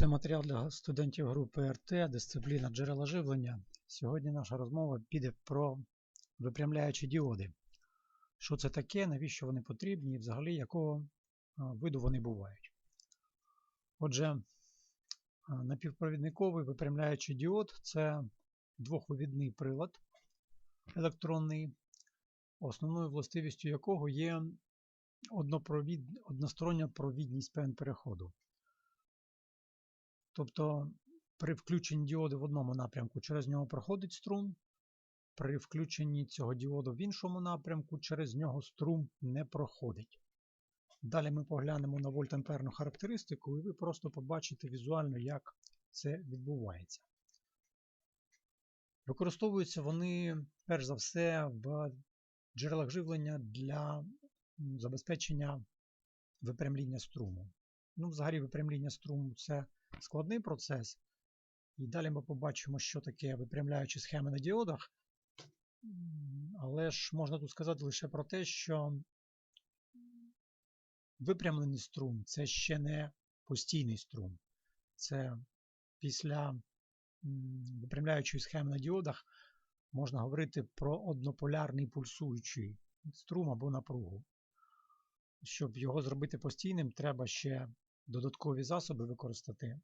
Це матеріал для студентів групи РТ, дисципліна джерела живлення. Сьогодні наша розмова піде про випрямляючі діоди. Що це таке, навіщо вони потрібні і взагалі якого виду вони бувають. Отже, напівпровідниковий випрямляючий діод це двохвивідний прилад електронний, основною властивістю якого є одностороння провідність певен переходу. Тобто при включенні діоду в одному напрямку через нього проходить струм, при включенні цього діоду в іншому напрямку через нього струм не проходить. Далі ми поглянемо на вольтамперну характеристику, і ви просто побачите візуально, як це відбувається. Використовуються вони, перш за все, в джерелах живлення для забезпечення випрямління струму. Ну, взагалі, випрямління струму це складний процес. І далі ми побачимо, що таке випрямляючі схеми на діодах. Але ж можна тут сказати лише про те, що випрямлений струм це ще не постійний струм. Це після випрямляючої схеми на діодах можна говорити про однополярний пульсуючий струм або напругу. Щоб його зробити постійним, треба ще додаткові засоби використати.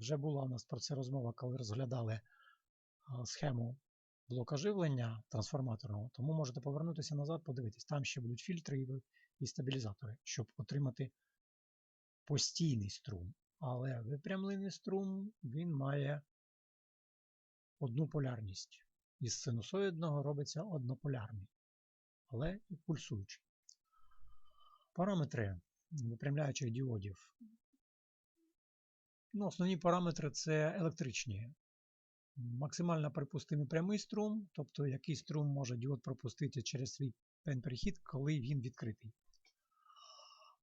Вже була у нас про це розмова, коли розглядали схему блока живлення трансформаторного, тому можете повернутися назад, подивитись. Там ще будуть фільтри і стабілізатори, щоб отримати постійний струм. Але випрямлений струм він має одну полярність. Із синусоїдного робиться однополярний, але і пульсуючий. Параметри випрямляючих діодів. Ну, Основні параметри це електричні. Максимально припустимий прямий струм, тобто який струм може діод пропустити через свій пен-перехід, коли він відкритий.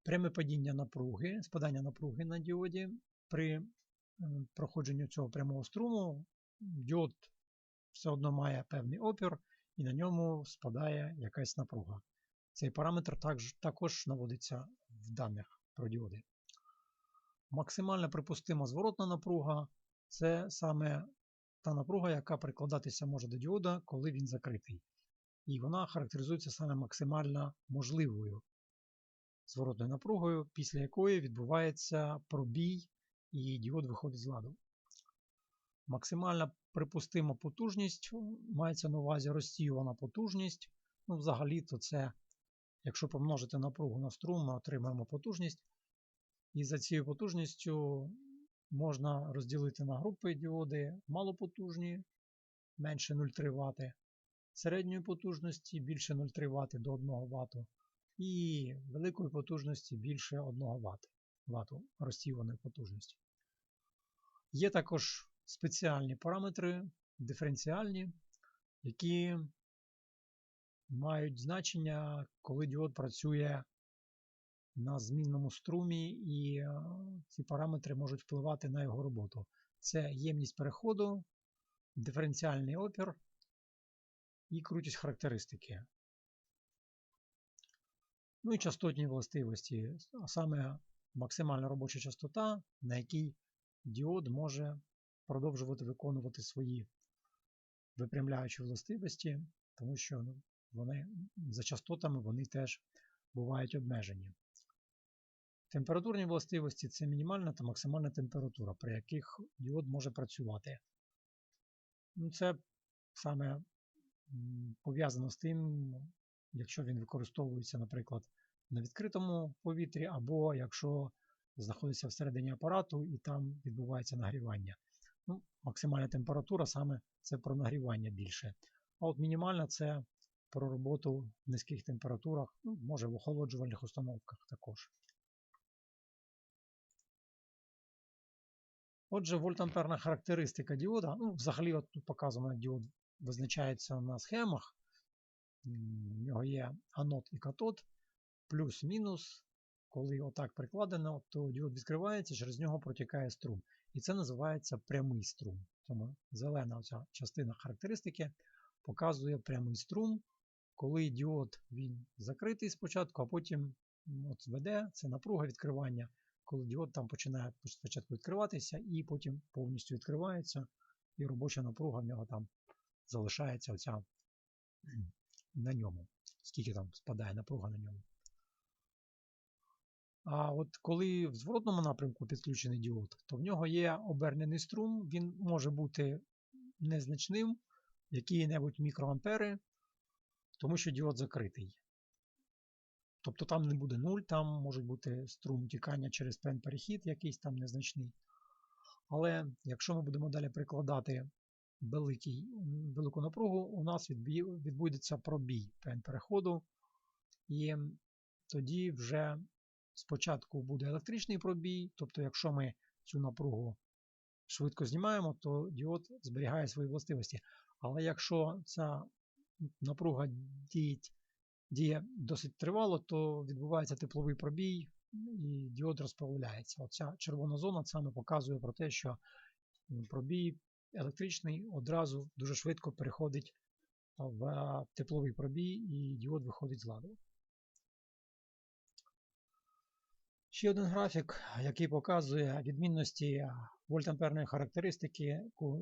Пряме падіння напруги, спадання напруги на діоді. При проходженні цього прямого струму діод все одно має певний опір, і на ньому спадає якась напруга. Цей параметр також, наводиться в даних про діоди. Максимально припустима зворотна напруга це саме та напруга, яка прикладатися може до діода, коли він закритий. І вона характеризується саме максимально можливою зворотною напругою, після якої відбувається пробій і діод виходить з ладу. Максимальна припустима потужність мається на увазі розсіювана потужність. Ну, Взагалі-то це Якщо помножити напругу на струм, ми отримаємо потужність. І за цією потужністю можна розділити на групи діоди малопотужні, менше 0,3 Вт, середньої потужності більше 0,3 Вт до 1 Вт, і великої потужності більше 1 Вт, Вт розсіюваної потужності. Є також спеціальні параметри диференціальні, які мають значення, коли діод працює на змінному струмі, і е, ці параметри можуть впливати на його роботу. Це ємність переходу, диференціальний опір і крутість характеристики. Ну і частотні властивості, а саме максимальна робоча частота, на якій діод може продовжувати виконувати свої випрямляючі властивості, тому що ну, вони за частотами вони теж бувають обмежені. Температурні властивості це мінімальна та максимальна температура, при яких діод може працювати. Ну, Це саме пов'язано з тим, якщо він використовується, наприклад, на відкритому повітрі, або якщо знаходиться всередині апарату і там відбувається нагрівання. Ну, Максимальна температура саме це про нагрівання більше. А от мінімальна це про роботу в низьких температурах, ну, може в охолоджувальних установках також. Отже, вольтамперна характеристика діода. ну, Взагалі, от тут показано, діод визначається на схемах. У нього є анод і катод, плюс-мінус. Коли отак прикладено, то діод відкривається, через нього протікає струм. І це називається прямий струм. Тому зелена оця частина характеристики показує прямий струм, коли діод він закритий спочатку, а потім от веде, це напруга відкривання. коли діод там починає спочатку відкриватися і потім повністю відкривається, і робоча напруга в нього там залишається оця на ньому, скільки там спадає напруга на ньому. А от коли в зворотному напрямку підключений діод, то в нього є обернений струм, він може бути незначним, які-небудь мікроампери, тому що діод закритий. Тобто там не буде 0, там може бути струм тікання через пен перехід якийсь там незначний. Але якщо ми будемо далі прикладати великий, велику напругу, у нас відбудеться пробій пен переходу, і тоді вже спочатку буде електричний пробій, тобто, якщо ми цю напругу швидко знімаємо, то діод зберігає свої властивості. Але якщо ця напруга діє, діє досить тривало, то відбувається тепловий пробій і діод розплавляється. Оця червона зона саме показує про те, що пробій електричний одразу дуже швидко переходить в тепловий пробій і діод виходить з ладу. Ще один графік, який показує відмінності вольтамперної характеристики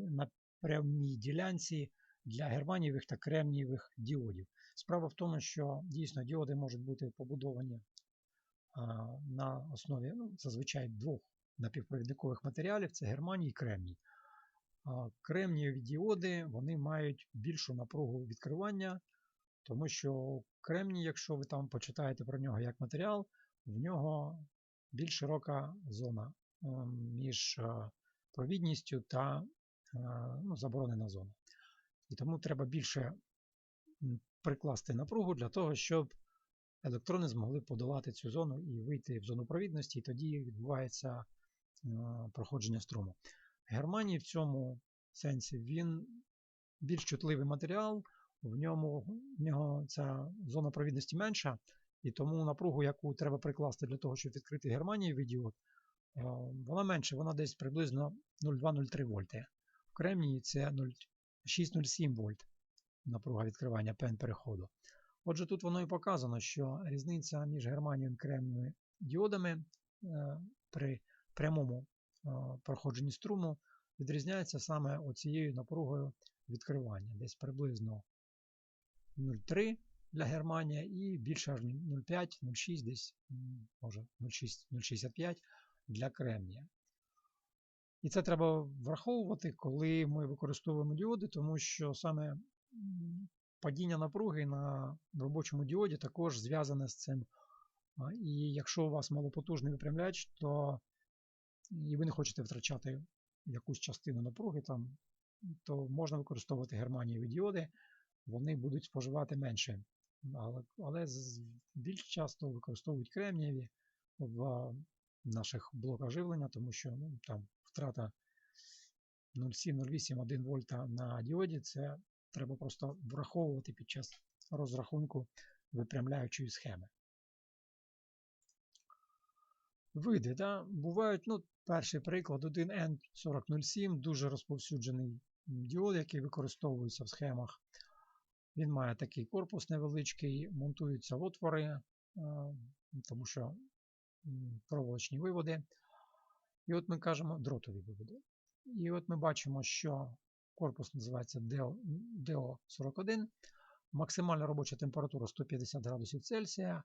на прямій ділянці для германієвих та кремнієвих діодів. Справа в тому, що дійсно діоди можуть бути побудовані на основі ну, зазвичай двох напівпровідникових матеріалів це германій і кремній. Кремнієві діоди вони мають більшу напругу відкривання, тому що кремній, якщо ви там почитаєте про нього як матеріал, в нього більш широка зона ем, між е, провідністю та е, ну, заборонена зона. І тому треба більше прикласти напругу для того, щоб електрони змогли подолати цю зону і вийти в зону провідності, і тоді відбувається е, проходження струму. Германій в цьому сенсі він більш чутливий матеріал, в ньому в нього ця зона провідності менша, і тому напругу, яку треба прикласти для того, щоб відкрити Германії відіод, е, вона менша, вона десь приблизно 0,2-0,3 вольти. В кремнії це 6,07 вольт напруга відкривання пен переходу. Отже, тут воно і показано, що різниця між германієм і кремнієвими діодами е, при прямому е, проходженні струму відрізняється саме оцією напругою відкривання. Десь приблизно 0,3 для Германія і більше аж 0,5, 0,6 десь, може 0,65 для кремнія. І це треба враховувати, коли ми використовуємо діоди, тому що саме падіння напруги на робочому діоді також зв'язане з цим. І якщо у вас малопотужний випрямляч, то і ви не хочете втрачати якусь частину напруги, там, то можна використовувати германієві діоди, вони будуть споживати менше але але більш часто використовують кремнієві в наших блоках живлення, тому що ну, там втрата 0,7-0,8-1 вольта на діоді, це треба просто враховувати під час розрахунку випрямляючої схеми. Види, да? бувають, ну, перший приклад, 1N4007, дуже розповсюджений діод, який використовується в схемах він має такий корпус невеличкий, монтуються отвори, е, тому що проволочні виводи. І от ми кажемо дротові виводи. І от ми бачимо, що корпус називається DO41, максимальна робоча температура 150 градусів Цельсія,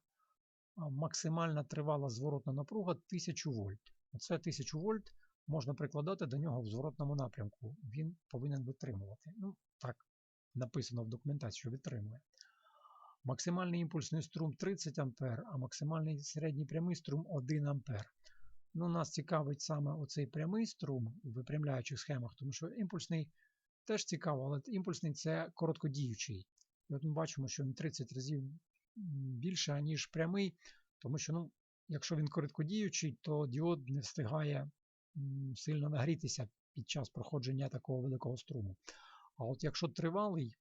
максимальна тривала зворотна напруга 1000 вольт. Оце 1000 вольт можна прикладати до нього в зворотному напрямку. Він повинен витримувати. Ну, так, написано в документації, що відтримує. Максимальний імпульсний струм 30 А, а максимальний середній прямий струм 1 А. Ну, Нас цікавить саме оцей прямий струм у випрямляючих схемах, тому що імпульсний теж цікаво, але імпульсний це короткодіючий. І от ми бачимо, що він 30 разів більше, ніж прямий, тому що, ну, якщо він короткодіючий, то діод не встигає сильно нагрітися під час проходження такого великого струму. А от якщо тривалий,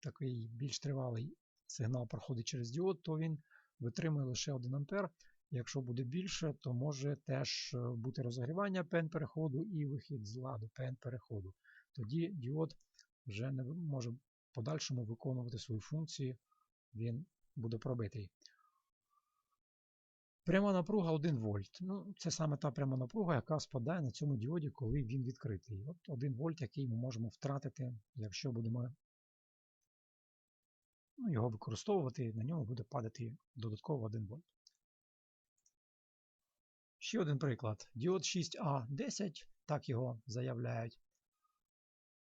такий більш тривалий сигнал проходить через діод, то він витримує лише 1 А. Якщо буде більше, то може теж е, бути розігрівання пен переходу і вихід з ладу пен переходу. Тоді діод вже не може подальшому виконувати свої функції, він буде пробитий. Пряма напруга 1 вольт. Ну, це саме та пряма напруга, яка спадає на цьому діоді, коли він відкритий. От 1 вольт, який ми можемо втратити, якщо будемо ну, його використовувати, на ньому буде падати додатково 1 вольт. Ще один приклад. Діод 6А10, так його заявляють.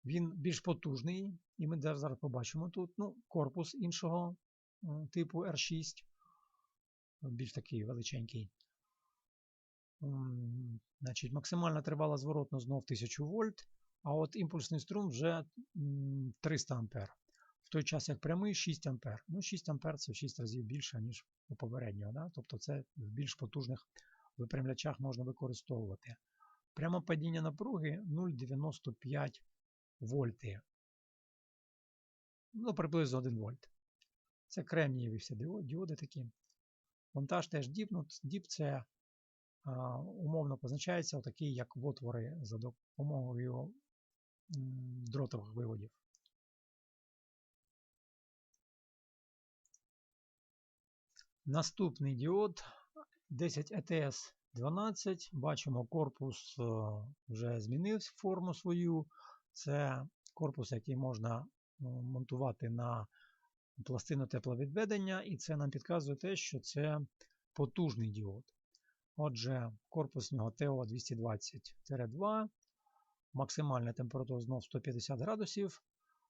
Він більш потужний, і ми зараз побачимо тут ну, корпус іншого типу R6, більш такий величенький. Значить, Максимальна тривала зворотно знов 1000 вольт, а от імпульсний струм вже 300 ампер. В той час як прямий 6 ампер. Ну, 6 ампер це в 6 разів більше, ніж у попереднього. Да? Тобто це в більш потужних випрямлячах можна використовувати. Прямо падіння напруги 0,95 вольти. Ну, приблизно 1 вольт. Це кремнієві всі діоди такі. Монтаж теж діп. Ну, діп це а, умовно позначається такий, як в отвори за допомогою дротових виводів. Наступний діод 10 ETS 12. Бачимо, корпус е, вже змінив форму свою. Це корпус, який можна монтувати на пластину тепловідведення, і це нам підказує те, що це потужний діод. Отже, корпус нього TO220-2, максимальна температура знов 150 градусів,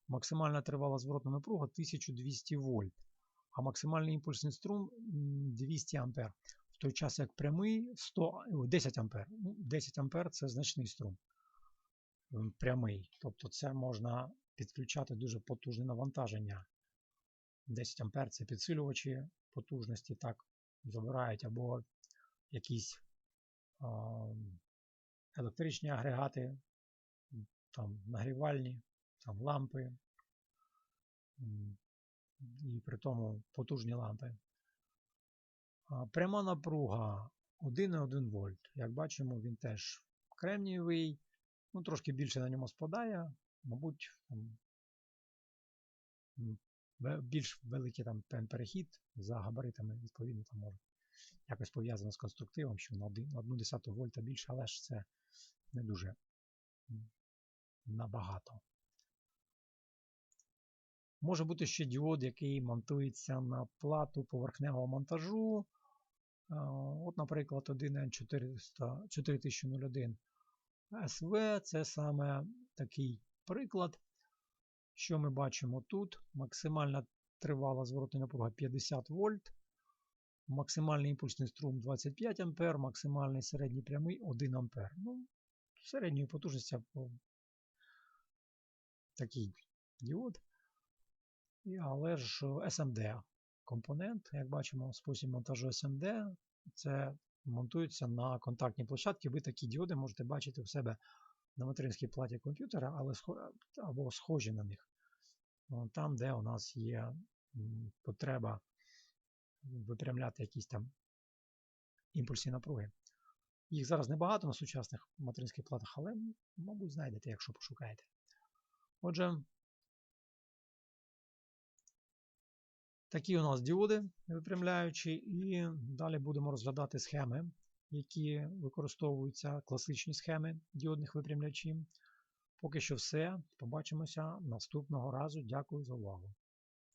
максимальна тривала зворотна напруга 1200 вольт, а максимальний імпульсний струм 200 А. В той час як прямий 100, 10 А. 10 А це значний струм прямий. Тобто це можна підключати дуже потужне навантаження. 10 А це підсилювачі потужності так забирають, або якісь а, електричні агрегати, там нагрівальні, там лампи, і при тому потужні лампи. Пряма напруга 1,1 вольт. Як бачимо, він теж кремнієвий. Ну, трошки більше на ньому спадає, мабуть, там, більш великий там перехід за габаритами, відповідно, там може якось пов'язано з конструктивом, що на 1 десяту вольта більше, але ж це не дуже набагато. Може бути ще діод, який монтується на плату поверхневого монтажу. От, наприклад, 1N4001 СВ це саме такий приклад. Що ми бачимо тут? Максимальна тривала зворотна напруга 50 вольт, максимальний імпульсний струм 25 А, максимальний середній прямий 1 А. Ну, середньої потужності такий діод. Але ж SMD компонент, як бачимо, спосіб монтажу SMD це монтуються на контактні площадки. Ви такі діоди можете бачити у себе на материнській платі комп'ютера, або схожі на них. Там, де у нас є потреба випрямляти якісь там імпульсні напруги. Їх зараз небагато на сучасних материнських платах, але, мабуть, знайдете, якщо пошукаєте. Отже, Такі у нас діоди випрямляючі, і далі будемо розглядати схеми, які використовуються, класичні схеми діодних випрямлячів. Поки що все. Побачимося наступного разу. Дякую за увагу.